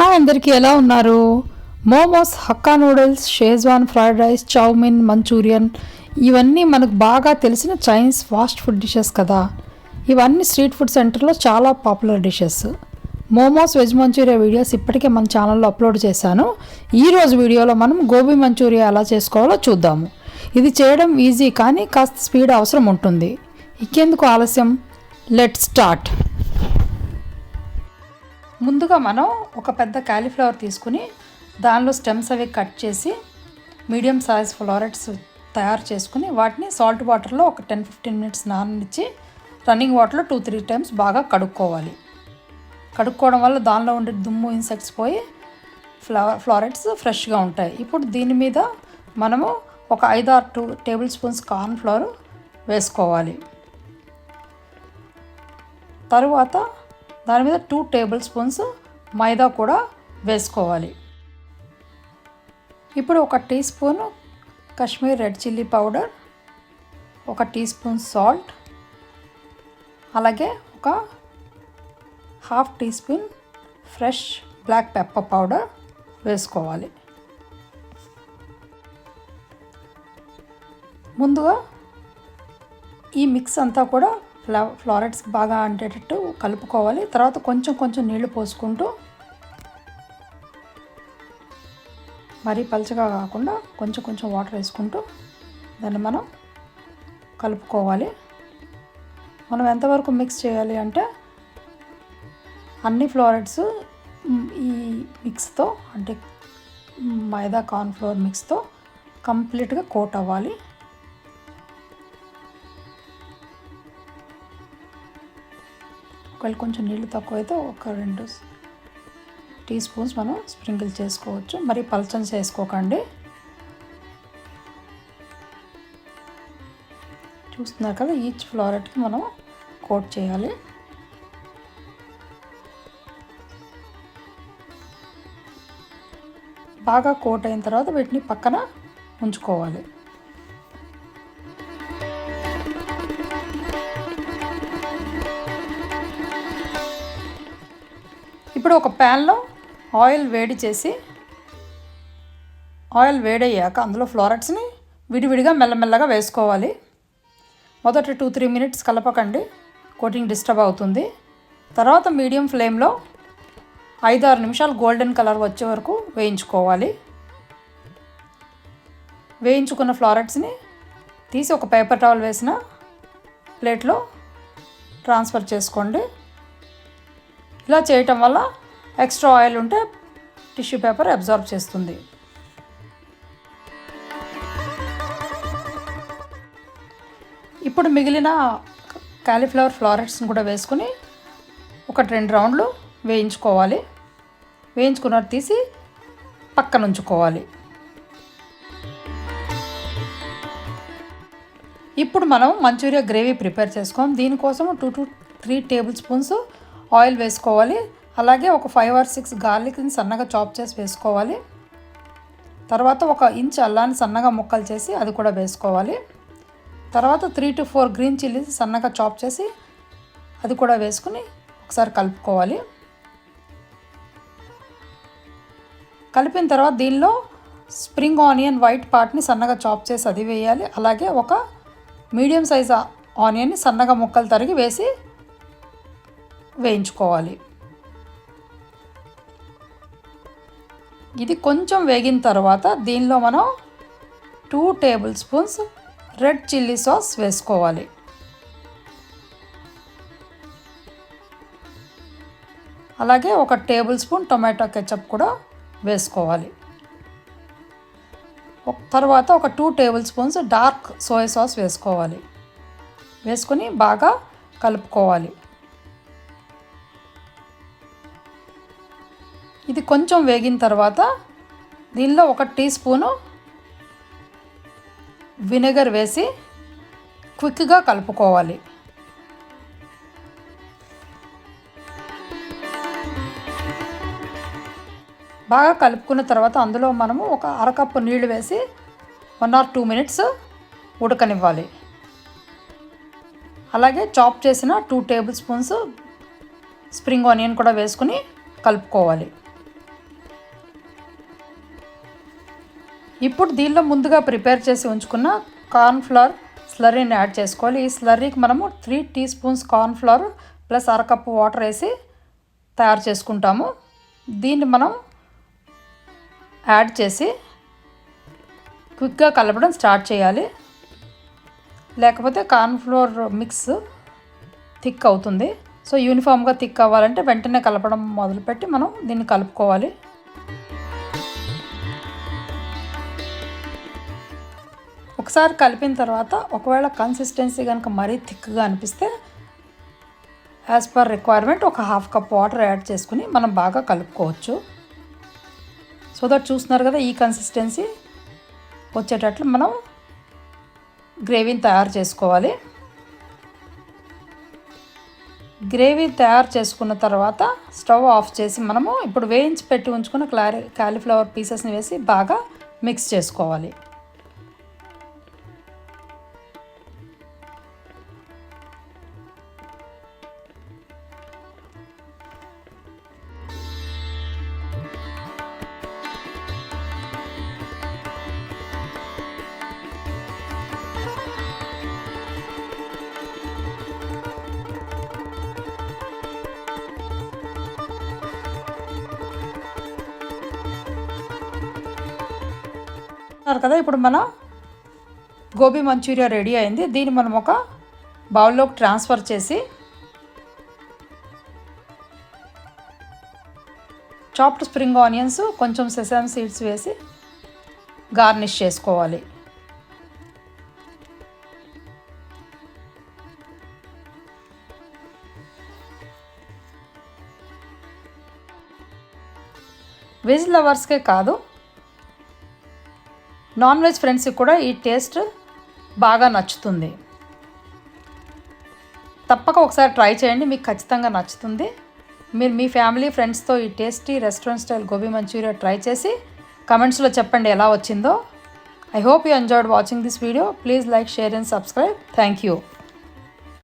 Hi అందరికీ ఎలా ఉన్నారు? Momos hakka noodles schezwan fried rice chow mein manchurian ఇవన్నీ మనకు బాగా తెలిసిన చైనీస్ ఫాస్ట్ ఫుడ్ డిషెస్ కదా. ఇవన్నీ స్ట్రీట్ ఫుడ్ సెంటర్లో చాలా popular dishes. Momos veg manchuria videos ఇప్పటికే మన ఛానల్లో అప్లోడ్ చేశాను. ఈరోజు వీడియోలో మనం గోబీ మంచూరియా ఎలా చేసుకోవాలో చూద్దాము. ఇది చేయడం ఈజీ కానీ కాస్త స్పీడ్ అవసరం ఉంటుంది. ఇంకెందుకు ఆలస్యం? Let start. ముందుగా మనం ఒక పెద్ద కాలీఫ్లవర్ తీసుకుని దానిలో స్టెమ్స్ అవి కట్ చేసి మీడియం సైజ్ ఫ్లోరెట్స్ తయారు చేసుకుని వాటిని సాల్ట్ వాటర్లో ఒక టెన్ ఫిఫ్టీన్ మినిట్స్ నాననిచ్చి రన్నింగ్ వాటర్లో టూ త్రీ టైమ్స్ బాగా కడుక్కోవాలి. కడుక్కోవడం వల్ల దానిలో ఉండే దుమ్ము ఇన్సెక్ట్స్ పోయి ఫ్లవర్ ఫ్లారెట్స్ ఫ్రెష్గా ఉంటాయి. ఇప్పుడు దీని మీద మనము ఒక ఐదు ఆరు two tablespoons corn flour వేసుకోవాలి. తరువాత దాని మీద టూ టేబుల్ స్పూన్స్ మైదా కూడా వేసుకోవాలి. ఇప్పుడు ఒక teaspoon Kashmir red chilli powder ఒక టీ స్పూన్ సాల్ట్ అలాగే ఒక half teaspoon fresh black pepper powder వేసుకోవాలి. ముందుగా ఈ మిక్స్ అంతా కూడా ఫ్లా ఫ్లారెట్స్ బాగా అంటేటట్టు కలుపుకోవాలి. తర్వాత కొంచెం కొంచెం నీళ్ళు పోసుకుంటూ మరీ పలుచగా కాకుండా కొంచెం కొంచెం వాటర్ వేసుకుంటూ దాన్ని మనం కలుపుకోవాలి. మనం ఎంతవరకు మిక్స్ చేయాలి అంటే అన్ని ఫ్లోరెట్స్ ఈ మిక్స్తో అంటే మైదా కార్న్ఫ్లోర్ మిక్స్తో కంప్లీట్గా కోట్ అవ్వాలి. ఒకవేళ కొంచెం నీళ్ళు తక్కువైతే ఒక రెండు టీ స్పూన్స్ మనం స్ప్రింకిల్ చేసుకోవచ్చు. మరి పల్చని చేసుకోకండి. చూస్తున్నారు కదా ఈచ్ ఫ్లోరెట్కి మనం కోట్ చేయాలి. బాగా కోట్ అయిన తర్వాత వీటిని పక్కన ఉంచుకోవాలి. ఇప్పుడు ఒక ప్యాన్లో ఆయిల్ వేడి చేసి ఆయిల్ వేడయ్యాక అందులో ఫ్లోరెట్స్ని విడివిడిగా మెల్లమెల్లగా వేసుకోవాలి. మొదట టూ త్రీ మినిట్స్ కలపకండి. కోటింగ్ డిస్టర్బ్ అవుతుంది. తర్వాత మీడియం ఫ్లేమ్లో ఐదు ఆరు నిమిషాలు గోల్డెన్ కలర్ వచ్చే వరకు వేయించుకోవాలి. వేయించుకున్న ఫ్లారెట్స్ని తీసి ఒక పేపర్ టవల్ వేసిన ప్లేట్లో ట్రాన్స్ఫర్ చేసుకోండి. ఇలా చేయటం వల్ల ఎక్స్ట్రా ఆయిల్ ఉంటే టిష్యూ పేపర్ అబ్జర్వ్ చేస్తుంది. ఇప్పుడు మిగిలిన కాలీఫ్లవర్ ఫ్లారెట్స్ని కూడా వేసుకుని ఒక రెండు రౌండ్లు వేయించుకోవాలి. వేయించుకున్నట్టు తీసి పక్కన ఉంచుకోవాలి. ఇప్పుడు మనం మంచూరియా గ్రేవీ ప్రిపేర్ చేసుకోం దీనికోసం two to three tablespoons oil వేసుకోవాలి. అలాగే ఒక ఫైవ్ ఆర్ సిక్స్ గార్లిక్ని సన్నగా చాప్ చేసి వేసుకోవాలి. తర్వాత ఒక ఇంచ్ అల్లాన్ని సన్నగా ముక్కలు చేసి అది కూడా వేసుకోవాలి. తర్వాత three to four green chillies సన్నగా చాప్ చేసి అది కూడా వేసుకుని ఒకసారి కలుపుకోవాలి. కలిపిన తర్వాత దీనిలో స్ప్రింగ్ ఆనియన్ వైట్ పార్ట్ని సన్నగా చాప్ చేసి అది వేయాలి. అలాగే ఒక మీడియం సైజ్ ఆనియన్ని సన్నగా ముక్కలు తరిగి వేసి వేయించుకోవాలి. ఇది కొంచెం వేగిన తర్వాత దీనిలో మనం two tablespoons red chilli sauce వేసుకోవాలి. అలాగే ఒక టేబుల్ స్పూన్ టొమాటో కెచప్ కూడా వేసుకోవాలి. తర్వాత ఒక two tablespoons dark soya sauce వేసుకోవాలి. వేసుకొని బాగా కలుపుకోవాలి. ఇది కొంచెం వేగిన తర్వాత దీనిలో ఒక టీ స్పూను వినెగర్ వేసి క్విక్గా కలుపుకోవాలి. బాగా కలుపుకున్న తర్వాత అందులో మనము ఒక అరకప్పు నీళ్ళు వేసి వన్ ఆర్ టూ మినిట్స్ ఉడకనివ్వాలి. అలాగే చాప్ చేసిన two tablespoons spring onion కూడా వేసుకుని కలుపుకోవాలి. ఇప్పుడు దీనిలో ముందుగా ప్రిపేర్ చేసి ఉంచుకున్న కార్న్ఫ్లవర్ స్లర్రీని యాడ్ చేసుకోవాలి. ఈ స్లర్రీకి మనము three teaspoons cornflour plus అరకప్పు వాటర్ వేసి తయారు చేసుకుంటాము. దీన్ని మనం యాడ్ చేసి క్విక్గా కలపడం స్టార్ట్ చేయాలి. లేకపోతే కార్న్ఫ్లోర్ మిక్స్ థిక్ అవుతుంది. సో యూనిఫామ్గా థిక్ అవ్వాలంటే వెంటనే కలపడం మొదలుపెట్టి మనం దీన్ని కలుపుకోవాలి. ఒకసారి కలిపిన తర్వాత ఒకవేళ కన్సిస్టెన్సీ కనుక మరీ థిక్గా అనిపిస్తే యాజ్ పర్ రిక్వైర్మెంట్ ఒక హాఫ్ కప్ వాటర్ యాడ్ చేసుకుని మనం బాగా కలుపుకోవచ్చు. సో దట్ చూస్తున్నారు కదా ఈ కన్సిస్టెన్సీ వచ్చేటట్లు మనం గ్రేవీని తయారు చేసుకోవాలి. గ్రేవీ తయారు చేసుకున్న తర్వాత స్టవ్ ఆఫ్ చేసి మనము ఇప్పుడు వేయించి పెట్టి ఉంచుకున్న క్లారి కాలీఫ్లవర్ పీసెస్ని వేసి బాగా మిక్స్ చేసుకోవాలి. కదా ఇప్పుడు మన గోబీ మంచూరియా రెడీ అయింది. దీన్ని మనం ఒక బౌల్లోకి ట్రాన్స్ఫర్ చేసి చాప్డ్ స్ప్రింగ్ ఆనియన్స్ కొంచెం సెసామ్ సీడ్స్ వేసి గార్నిష్ చేసుకోవాలి. వెజ్ లవర్స్కే కాదు నాన్ వెజ్ ఫ్రెండ్స్కి కూడా ఈ టేస్ట్ బాగా నచ్చుతుంది. తప్పక ఒకసారి ట్రై చేయండి మీకు ఖచ్చితంగా నచ్చుతుంది. మీరు మీ ఫ్యామిలీ ఫ్రెండ్స్తో ఈ tasty restaurant style gobi manchuria try చేసి కమెంట్స్లో చెప్పండి ఎలా వచ్చిందో. I hope you enjoyed watching this video. Please like share and subscribe. Thank you.